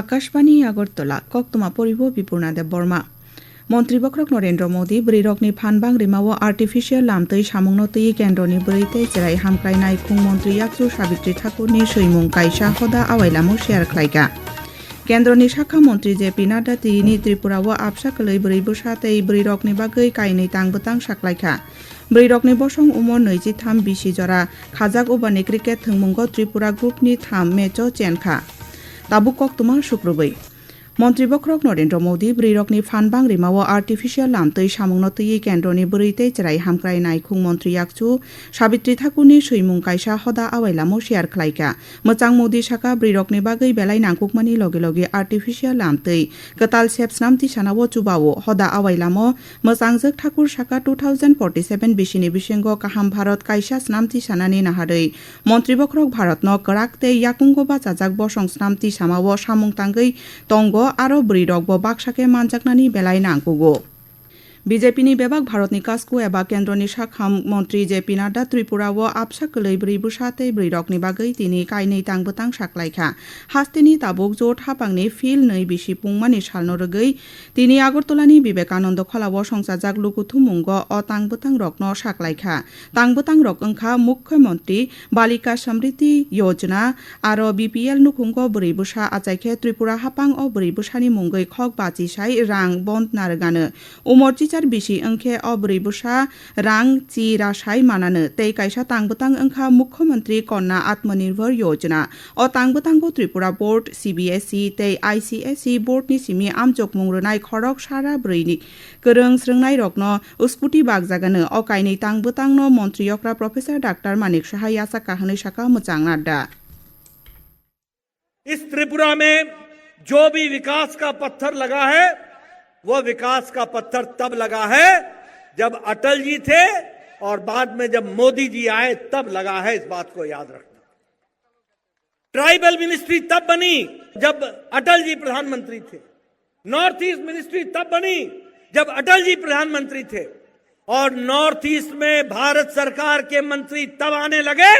আকাশবাণী, আগরতলা, কক্তমা, পরিব, বিপূর্ণা দেব বর্মা। মন্ত্রী বক্রক নরেন্দ্র মোদী ব্রিরকনি ফানবাং, রিমাও আর্টিফিশিয়াল লামতৈ সামুংনতৈ কেন্দ্রনি বরিতে, চেরাই হামক্রাইনাই খুং মন্ত্রী ইয়াকসু সাবিত্রী ঠাকুরনি সৈমুং কাইসা হদা আওয়াইলামু শেয়ার খ্লাইগা কেন্দ্রনি শাখা মন্ত্রী জে পি নাড্ডা তিনি ত্রিপুরাও আপসা কলৈ বরি বসাতেই বরি রকনি বাগৈ কাইনি তাংবতাং সাকলাইখা বরি রকনি বসং উমর নৈজি থাম বিশি জরা, খাজাক ওবানি ক্রিকেট থংমুঙ্গ ত্রিপুরা গ্রুপনি থাম মেচ চেনখা। তাবুক তোমার শুক্রबै মন্ত্রী বক্রক নরেন্দ্র মোদী ব্রৈরকনি ফানবাং রিমাও আর্টিফিশিয়াল লামতৈ সামুংনতৈ কেন্দ্রনি বৈতৈ চেরাই হামক্রাইনাই খুং মন্ত্রী ইয়াকচু, সাবিত্রী ঠাকুরনি সৈমুং কাইসা হদা আওয়াইলামু শেয়ার খ্লাইকা। মোচাং মোদী শাখা ব্রৈরকনি বাগৈ বেলাই নাংকুকমানি লগে লগে আর্টিফিশিয়াল লামতৈ কতাল সেপস সেপসনাম তিসানাও চুবাও হদা আওয়াইলামো। মোচাংজক ঠাকুর শাখা টু থাউজেন্ড ফর্টি সেভেন বিশিনি বিশেঙ্গ কাহাম ভারত কাইসা স্নাম তিসানানি নাহাरै মন্ত্রী বক্রক ভারতন করাকতে ইয়াকুঙ্গ বা চাজাক বসং স্নাম তিসামাও সামুং তাঙ্গৈ তঙ্গ আরও ব্রিডক ব বাক্সাকে બીજેપીની બેબાક ભારતની કાસ્કુ એબા કેન્દ્રની શાખા મંત્રી જેપી નાડ્ડા ત્રિપુરા વ આપશા કલઈ બ્રીબુ સાથે બ્રીડકની બાગઈ તિની કાઈ નહીં તાંગ બતાંગ શાક લાઈખા હાસ્તેની તાબોક જોટ હાપાંગની ফিল નહીં বিশি পুংমানি সালনো রগৈ তিনি আগরতলানি বিবেকানন্দ খলাব সংসা জাগলু কুথু মুঙ্গ অ তাংবতাং রকন সাকলাইখা রক অংখা মুখ্যমন্ত্রী বালিকা সমৃদ্ধি যোজনা, আর বিপিএল নুখুঙ্গ বুড়িবুসা আচাইখে ত্রিপুরা হাপাং ও বুড়িবুসানি মুঙ্গৈ খক বাচি সাই রাং বন্ধ নারগানো উমরজি नारगानो उमर चिचार बिसि ओंखे अ ब्रै बुसा रां चि रासाइ मानानो तै काइसा तांबतां ओंखा मुख्यमन्त्री कन्या आत्मनिर्भर योजना अ तांबतांगो त्रिपुरा बोर्ड सिबिएसइ तै आइसिएसइ बोर्डनि सिमि आमजक मुंग्रोनाय खरक सारा ब्रैनि गोरों स्रोंनाय रकनो उसकुटि बागजागानो अ काइनै तांबतांनो मन्त्रियकरा प्रफेसर डाक्टर मानिक साहा यासा काहनै साका मोजां नाड्डा इस त्रिपुरा में जो भी विकास का पत्थर लगा है वह विकास का पत्थर तब लगा है जब अटल जी थे और बाद में जब मोदी जी आए, तब लगा है इस बात को याद रखना। ट्राइबल मिनिस्ट्री तब बनी जब अटल जी प्रधानमंत्री थे। नॉर्थ ईस्ट मिनिस्ट्री तब बनी जब अटल जी प्रधानमंत्री थे। और नॉर्थ ईस्ट में भारत सरकार के मंत्री तब आने लगे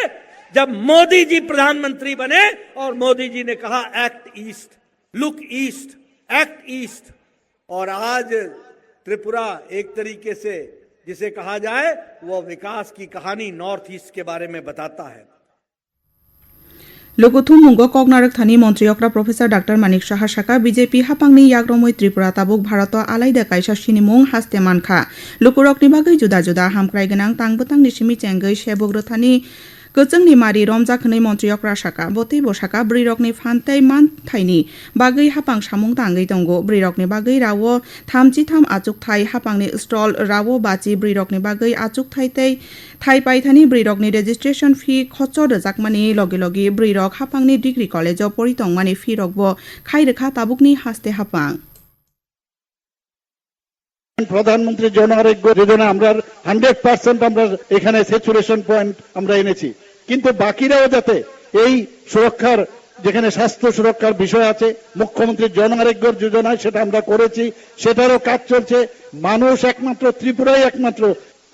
जब मोदी जी प्रधानमंत्री बने और मोदी जी ने कहा act east look east act east और आज त्रिपुरा एक तरीके से, जिसे कहा जाए, वो विकास की कहानी नॉर्थ ईस्ट के बारे में बताता है। लोगोथुम मुंग कगनारक थानी मंत्री अक्रा प्रफेसर डाक्टर मानिक साहा शाखा, बीजेपी हापांगनि याग्रमय त्रिपुरा ताबुक भारत आलायदा कायसा सिनि मुं हास्ते मानखा। लोकरकनि बागै जुदा जुदा हामख्राय गोनां तांबो तांनि सिमि चेंगै थानि गोजोंनि मारि रमजाखनै मन्त्रियकरा शाखा बतै बसाखा ब्रैरकनि फान्थै मानथाइनि बागै हापां सामुं दाङै दंगो ब्रैरकनि बागै रावो थामजि थाम आचुक थाइ हापांनि स्टल रावो बाचि ब्रैरकनि बागै आचुक थाइतै थाइ पाइथानि ब्रैरकनि रेजिस्ट्रेशन फी खच्च रोजाकमानि लगे लगे ब्रैरक हापांनि डिग्री कलेजाव परितंमानि फी रकबो खाइरोखा ताबुकनि हास्ते हापां প্রধানমন্ত্রী জন আরোগ্য যোজনা, আমরা হান্ড্রেড পার্সেন্ট আমরা এখানে স্যাচুরেশন পয়েন্ট আমরা এনেছি। কিন্তু বাকিরাও যাতে এই সুরক্ষার, যেখানে স্বাস্থ্য সুরক্ষার বিষয় আছে, মুখ্যমন্ত্রী জন আরোগ্য যোজনায় সেটা আমরা করেছি, সেটারও কাজ চলছে। মানুষ একমাত্র, ত্রিপুরাই একমাত্র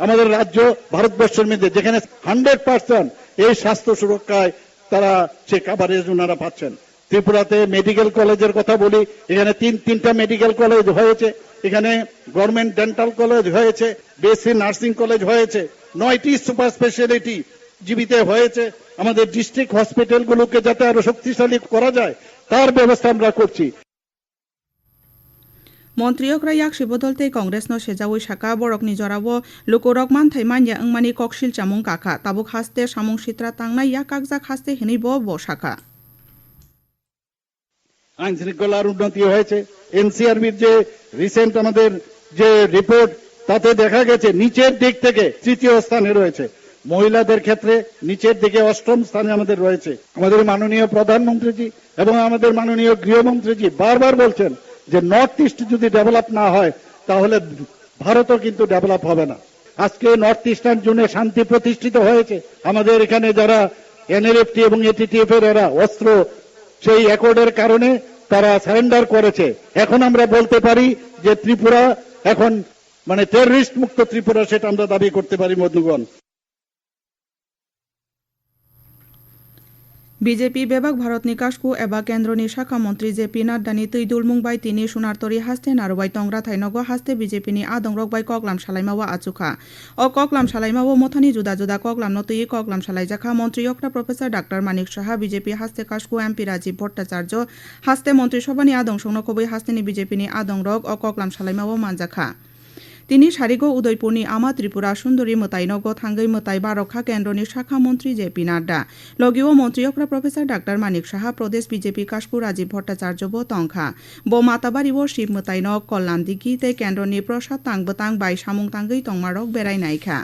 আমাদের রাজ্য ভারতবর্ষের মধ্যে, যেখানে হান্ড্রেড পার্সেন্ট এই স্বাস্থ্য সুরক্ষায় তারা সে কাভারেজ ওনারা পাচ্ছেন। ত্রিপুরাতে মেডিকেল কলেজের কথা বলি, এখানে তিন, তিনটা মেডিকেল কলেজ হয়েছে। এখানে গভর্নমেন্ট ডেন্টাল কলেজ হয়েছে বেসি নার্সিং কলেজ হয়েছে, নয়টি সুপার স্পেশালিটি জীবিতে হয়েছে। আমাদের ডিস্ট্রিক্ট হসপিটালগুলোকে যাতে আরও শক্তিশালী করা যায়, তার ব্যবস্থা আমরা করছি। মন্ত্রিয়করা ইয়াক শিবদলতে কংগ্রেস ন সেজাওই শাখা বরকনি জরাবো লুকুরক মানথাই মানিয়া ওংমানি ককশিল চামুং কাখা, তাবুক হাস্তে সামুং সিত্রা তাংনাই ইয়া কাকজাক হাস্তে হেনি ব শাখা। আইন শৃঙ্খলার উন্নতি হয়েছে। এনসিআরবির যে রিসেন্ট আমাদের যে রিপোর্ট তাতে দেখা গেছে নিচের দিক থেকে তৃতীয় স্থানে রয়েছে। মহিলাদের ক্ষেত্রে নিচের দিকে অষ্টম স্থানে আমাদের রয়েছে। আমাদের মাননীয় প্রধানমন্ত্রীজি এবং আমাদের মাননীয় গৃহমন্ত্রীজি বারবার বলছেন যে নর্থ ইস্ট যদি ডেভেলপ না হয়, তাহলে ভারতও কিন্তু ডেভেলপ হবে না। আজকে নর্থ ইস্টার্ন জোনে শান্তি প্রতিষ্ঠিত হয়েছে। আমাদের এখানে যারা এনএলএফটি এবং এটিটিএফ এর এরা অস্ত্র সেই অ্যাকর্ডের কারণে তারা সারেন্ডার করেছে। এখন আমরা বলতে পারি যে ত্রিপুরা এখন মানে টেররিস্ট মুক্ত ত্রিপুরা, সেটা আমরা দাবি করতে পারি বিজেপি বেবাক ভারতনি কাশকু এবা কেন্দ্রনি শাখা মন্ত্রী জেপি নাড্ডানি তৈদুল মুংবাই তিনি সোনারতরি হাস্তে নারবাই তংরা থাইনগো হাস্তে বিজেপিনি আদং রকবাই ককলাম সালাইমাওয়া আচুখা ও ককলাম সালাইমাও মথানি জুদা জুদা ককলাম নতুই ককলাম সালাইজাখা মন্ত্রী অকরা professor doctor Manik Saha BJP হাস্তে কাশকু এমপি রাজীব ভট্টাচার্য হাস্তে মন্ত্রিসভানি আদং সংনকবই হাস্তেনি বিজেপিনি আদং রক ও ককলাম সালাইমাও মানজাখা তিনি সারিগো উদয়পুরনি আমা ত্রিপুরা, সুন্দরী, মোতাই নগ থাঙ্গৈ মোতাই রক্ষা কেন্দ্রনি শাখা মন্ত্রী জে পি নাড্ডা, লগিও মন্ত্রী অকরা প্রফেসর ডাক্তার মানিক সাহা, প্রদেশ বিজেপি কাশপুর রাজীব ভট্টাচার্য বো তংখা বো মাতাবাড়ি ও শিব মোতাই নগ, কল্যাণ দিঘি তে কেন্দ্রনি প্রসাদ তাংবতাং, বাই সামুং তাঙ্গই তংমারক বেড়াই নাইখা।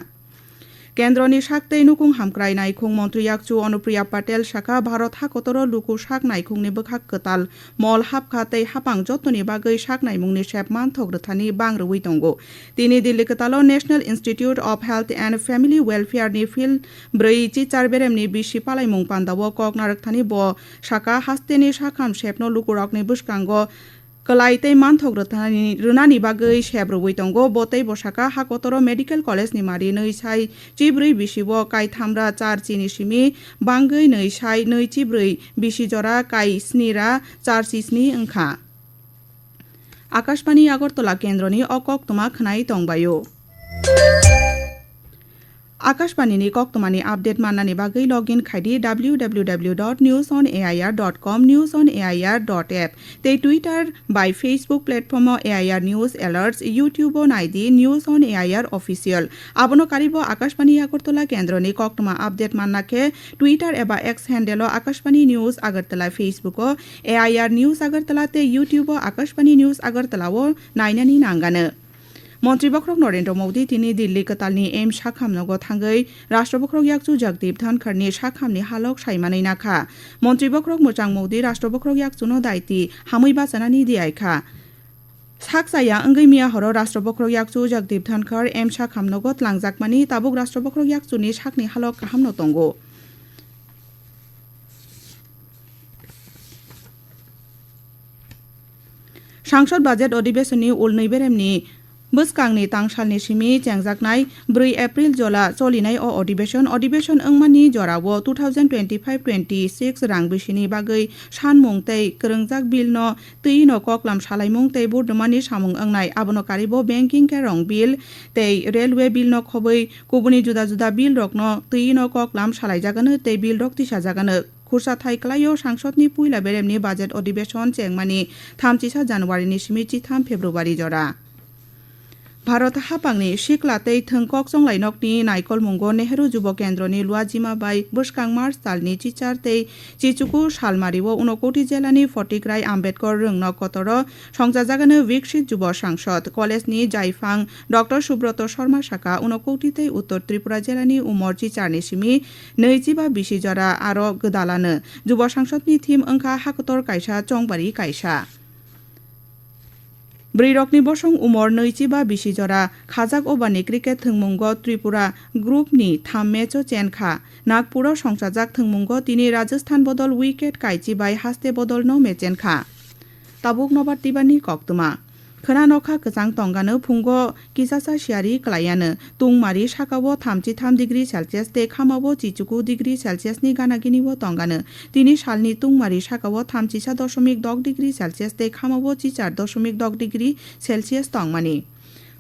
কেন্দ্রনি শাক্তৈ নুকুং হামক্রাই নাইখুং। মন্ত্রী ইয়াকচু, অনুপ্রিয়া পাটেল, শাখা ভারত হাকতর লুকু শাক নাইখুংনি বখাক কতাল। মল হাপখা তৈ হাপাং যত্ননি বাগৈ শাক নাইমুংনি সেপ মানথক রথানি বাংরুই তঙ্গো তিনি Delhi কতালো national institute of health and family ওয়েলফেয়ারনি ফিল ব্रै চিচার বেরেমনি বিসি পালাইমুং পান্দাও কক নারকথানি ব শাখা হাস্তেনি শাখাম সেপনো লুকুরকনি klai tei manthok rthani rnani bagoi sebroboi tongo botei bosaka hakotoro medical college ni mari nei sai chibrui bisibo kai thamra char chini simi bangai nei sai nei chibrui bisi jora kai snira char sisni angkha Akashvani Agartala কেন্দ্রনি অকক তোমা খনাই টংবায়ো আকাশবাণীনি কক্তমানি update মান্নানি বাগৈ log in খাইদি W W W dot news on AIR dot com news on AIR dot app তে Twitter by Facebook platform AIR news alerts YouTube নাইদি news on AIR official আবনো কারিব আকাশবাণী আগরতলা কেন্দ্রনি কক্তমা আপডেট মান্নাকে টুইটার এবা X handle Akashvani news Agartala Facebook AIR news আগরতলাতে YouTube Akashvani news আগরতলাও নাইনানি নাঙ্গানো। মন্ত্রী বক্রক নরেন্দ্র মোদী তিনি দিল্লি কতালনি এম সাখামনগো থাঙ্গৈ রাষ্ট্র বক্রক ইয়াকচু জগদীপ ধনখড়নি সাখামনি হালক সাইমানই নাখা মন্ত্রী বক্রক মোচাং মোদী রাষ্ট্র বক্রক ইয়াকচুনো দায়িত্ব হামুই বাঁচানানি দিয়াইখা সাকসাইয়া অঙ্গৈ মিয়া হর রাষ্ট্রবক্র ইয়াকচু জগদীপ ধনখড় এম সাখাম নগদ লাংজাকমানি তাবুক রাষ্ট্রবক্র ইয়াকচুনি সাকনি হালক কাহাম নতঙ্গো সংসদ বাজেট অধিবেশনী উল বেরেমনি बोसकांनि तांसालनि सिमि चेंजाकनाय ब्रै एप्रिल जला चलिनाय अ अधिवेशन अधिवेशन ओंमानि जरावो two thousand twenty five twenty six रां बिसिनि बागै सानमुं तै कोरोंजाक बिल न तै न कक्लाम सालायमुं तै बर्धमानि सामुं ओंनाय आबनो कारिबो बेंकिं केरं बिल तै रेलवे बिल न खबै गुबुननि जुदा जुदा बिल रक न तै न कक्लाम सालायजागोन तै बिल रक तिसाजागोन खुरसा थाइक्लायो सांसदनि पुइला बेरेमनि बाजेट अधिवेशन चेंमानि थामजिसा जानुवारिनि स्मिथि थाम फेब्रुवारि जरा ভারত হাপাংনি শিখলাতেই থংকক সংলাইনকনি নাইকল মঙ্গ নেহরু যুব কেন্দ্রনি লুয়াজিমাবাই বুসকাং মার্চ সালনি চিচারতেই চিচুকু শালমারি ও উনকোটি জেলানি ফটিগ্রাই আম্বেদকর রংনক কতর সংজাজাগানো বিকশিত যুব সাংসদ কলেজনি জাইফাং ডক্টর সুব্রত শর্মা শাখা উনকোটিতেই উত্তর ত্রিপুরা জেলানি উমর চিচারনি সিমি নৈজিবা বিশি জরা আরও গদালানো যুব সাংসদনি থিম ওংখা হাকতর কাইসা চংবারি কাইসা ब्रैरकनि बसं उमर नैजिबा बिसिजरा खाजाक अबानि क्रिकेट थोंमुंग त्रिपुरा ग्रुपनि थाम मेचो चेनखा नागपुराव संसाजाक थोंमुंग तिनि राजस्थान बदल विकेट काइचिबाय हास्ते बदल न मेचेनखा ताबुक नबार तिबानि कक्तमा खोना नखा गोजां तंगानो फुंग किसासा सियारि क्लायानो तुंमारि साकावो थामजि थाम डिग्री सेलसियास ते खामावो चिचुकु डिग्री सेलसियासनि गानागिनिबो तंगानो তিনি सालनि तुंमारि साकावो थामजिसा दशमिक दग डिग्री सेलसियास ते खामावो चिचार दशमिक दग डिग्री सेलसियास तंमानि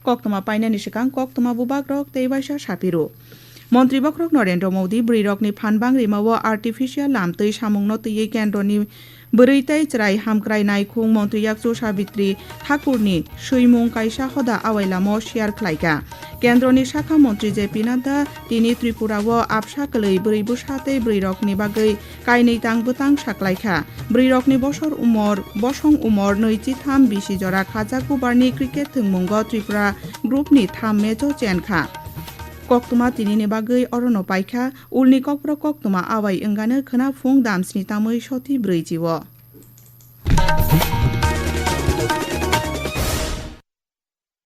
कक्तमा पाइनानि सिगां कक्तमा बुबाग रक तेबाइसा सापिरु মন্ত্রী বক্রক নরেন্দ্র মোদী ব্রিরকনি ফানবাং রিমাও আর্টিফিশিয়াল লামতৈ সামুংন তৈয়ে কেন্দ্রনি বরৈতাই চাই হামক্রাই নাইখুং মন্ত্রী ইয়াকসু সাবিত্রী ঠাকুরনি সৈমুং কাইসা হদা আওয়াইলামো শেয়ার খ্লাইকা। কেন্দ্রনি শাখা মন্ত্রী জে পি নাড্ডা, তিনি ত্রিপুরাও আবসা কলৈ ব্रै বুসাতে ব্রৈরকনি বাগৈ কাইनै তাং বুতাং সাকলাইখা। ব্রৈরকনি বসর উমর, বসং উমর নৈচি থাম বিশি জরা খাজা কুবারনি ক্রিকেট থংমুঙ্গ ত্রিপুরা গ্রুপনি থাম মেজ চেনখা। ꯀꯣꯛꯇꯨꯃ ꯇꯤꯅꯤꯅꯦ ꯕꯥꯒꯩ ꯑꯣꯔꯣꯅꯣ ꯄꯥꯏꯈꯥ ꯎꯜꯅꯤ ꯀꯣꯛꯄ꯭ꯔ ꯀꯣꯛꯇꯨꯃ ꯑꯋꯥꯏ ꯑꯪꯒꯥꯅ ꯈꯅꯥ ꯐꯨꯡ ꯗꯥꯝꯁꯅꯤ ꯇꯥꯃꯣꯏ ꯁꯣꯊꯤ ꯕ꯭ꯔꯩꯖꯤꯋꯣ